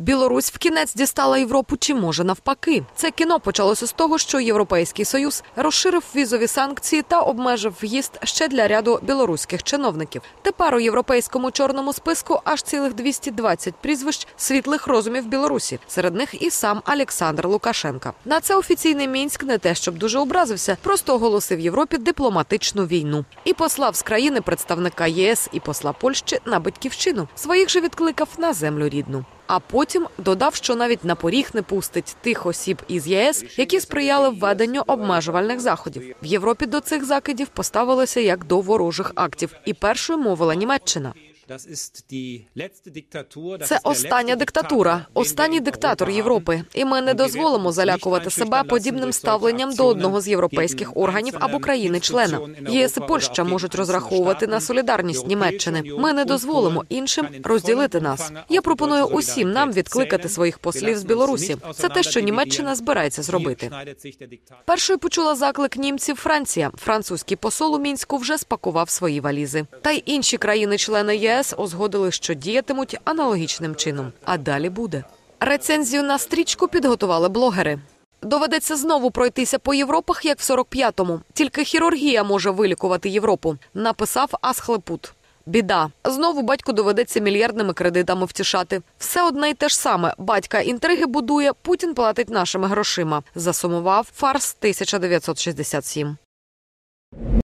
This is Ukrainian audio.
Білорусь в кінець дістала Європу чи може навпаки. Це кіно почалося з того, що Європейський Союз розширив візові санкції та обмежив в'їзд ще для ряду білоруських чиновників. Тепер у європейському чорному списку аж цілих 220 прізвищ світлих розумів Білорусі. Серед них і сам Олександр Лукашенка. На це офіційний мінськ не те, щоб дуже образився, просто оголосив Європі дипломатичну війну і послав з країни представника ЄС і посла Польщі на батьківщину. Своїх же відкликав на землю рідну. А потім додав, що навіть на поріг не пустить тих осіб із ЄС, які сприяли введенню обмежувальних заходів. В Європі до цих закидів поставилося як до ворожих актів, і першою мовила Німеччина. Це остання диктатура, останній диктатор Європи, і ми не дозволимо залякувати себе подібним ставленням до одного з європейських органів або країни-члена. ЄС і Польща можуть розраховувати на солідарність Німеччини. Ми не дозволимо іншим розділити нас. Я пропоную усім нам відкликати своїх послів з Білорусі. Це те, що Німеччина збирається зробити. Першою почула заклик німців Франція. Французький посол у мінську вже спакував свої валізи. Та й інші країни-члени ЄС узгодили, що діятимуть аналогічним чином. А далі буде. Рецензію на стрічку підготували блогери. Доведеться знову пройтися по Європах, як в 45-му. Тільки хірургія може вилікувати Європу, написав Асхлепут. Біда. Знову батьку доведеться мільярдними кредитами втішати. Все одне й те ж саме. Батька інтриги будує, Путін платить нашими грошима. Засумував фарс 1967.